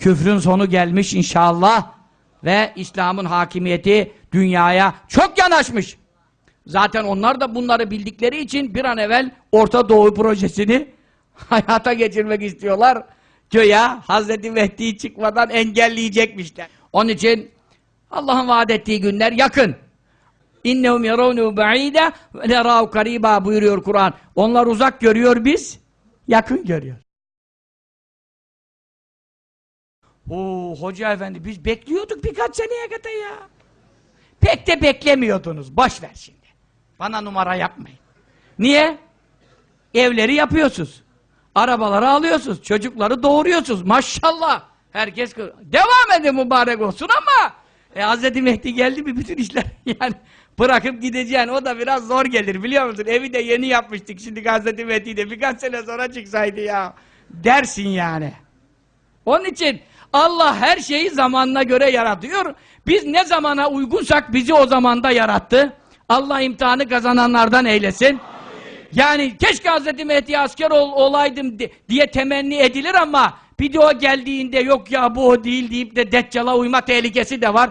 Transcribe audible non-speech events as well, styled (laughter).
Küfrün sonu gelmiş inşallah. Ve İslam'ın hakimiyeti dünyaya çok yanaşmış. Zaten onlar da bunları bildikleri için bir an evvel Orta Doğu projesini (laughs) hayata geçirmek istiyorlar. Göya Hazreti Mehdi çıkmadan engelleyecekmişler. Onun için Allah'ın vaat ettiği günler yakın. İnnehum yarawnu ba'ide ve nerahu kariba buyuruyor Kur'an. Onlar uzak görüyor biz yakın görüyor. Oo hoca efendi biz bekliyorduk birkaç seneye kadar ya. Pek de beklemiyordunuz. Boş ver şimdi. Bana numara yapmayın. Niye? Evleri yapıyorsunuz. Arabaları alıyorsunuz. Çocukları doğuruyorsunuz. Maşallah. Herkes devam edin mübarek olsun ama e, Hz. Mehdi geldi mi bütün işler (laughs) yani bırakıp gideceksin. O da biraz zor gelir biliyor musun? Evi de yeni yapmıştık. Şimdi Hz. Mehdi de birkaç sene sonra çıksaydı ya. Dersin yani. Onun için Allah her şeyi zamanına göre yaratıyor. Biz ne zamana uygunsak bizi o zamanda yarattı. Allah imtihanı kazananlardan eylesin. Yani keşke Hz. Mehdi asker ol, olaydım di- diye temenni edilir ama bir de o geldiğinde yok ya bu o değil deyip de Deccal'a uyma tehlikesi de var.